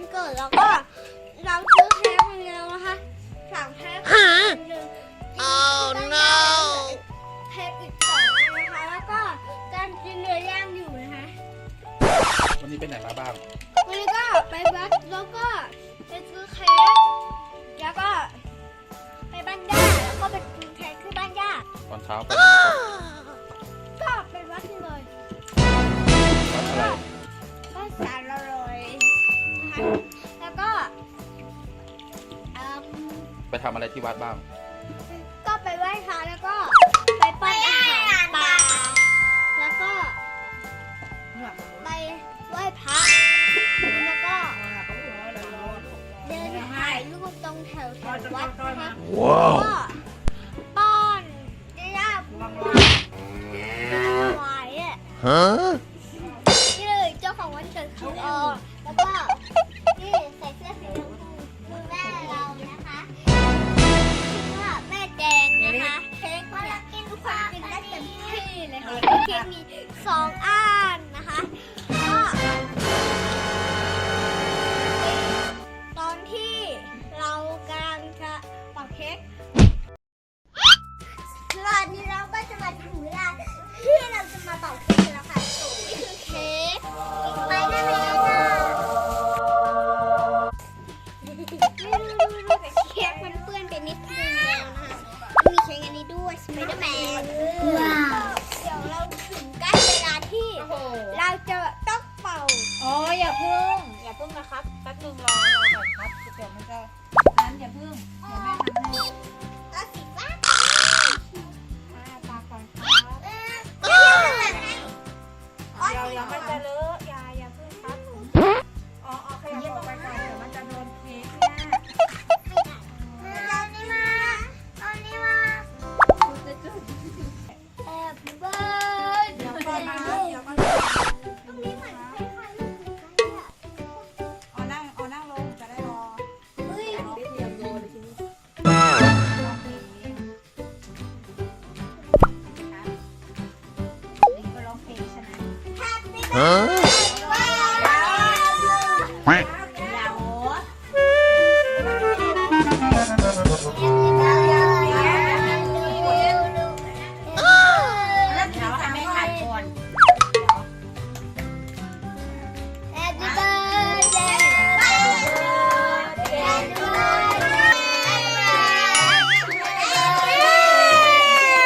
ันเกิดแล้วก็เราซื้อแพ้คมาแล้วนะคะสางแพ้คหนึ่งโอ้ no แพ้อีกสองนะคะแล้วก็การกินเนื้อย่างอยู่นะคะวันนี้เป็นไหนมาบ้างวันนี้ก็ไปบัสแล้วก็ไปซื้อแค้แล้วก็ไปบ้านย่าแล้วก็ไปกินแค้ขึ้นบ้านย่าตอนเช้าไป ทำอะไรที่วัดบ้าง ก็ไปไหว้พระแล้วก็ไปป้อนอาหารปลาแล้วก็ไปไหว้พระแล้วก็เดินถ่ายรูปตรงแถวแถววัดนะคะล้วก็ป้อนย่าป้อนควายอะฮะ นี่เลยเจ้าของวันเกิดเขาเออ เคมีสองอันนะคะก็ ป๊บนึงรอเราก่อนครับเดี๋ยวมันจะนั้นอย่าเพิ่งเดี๋ยวแม่ทำให้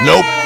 Nope.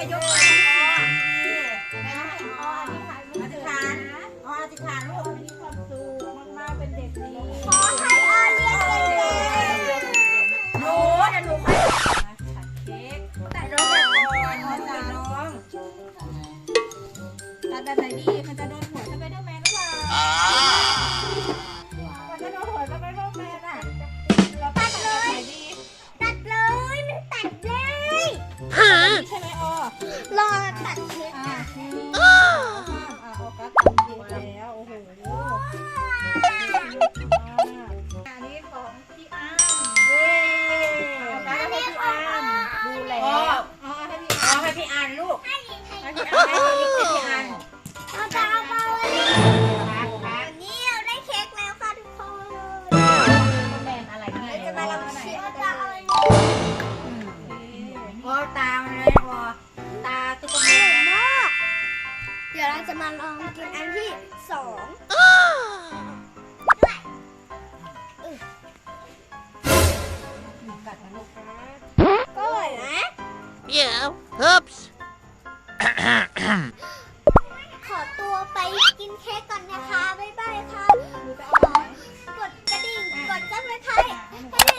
ม่ยกมือนี่แม่ให้ออธิษฐานอธิษฐานลูกมีความสุขมากๆเป็นเด็กดี 浪儿半天。 จะมาลองกินอันที่สองก็อร่อยนะ เดี๋ยวฮึบส์ขอตัวไปกินเค้กก่อนนะคะ บ๊ายบายค่ะ กดกระดิ่ง กดซับสไครต์ให้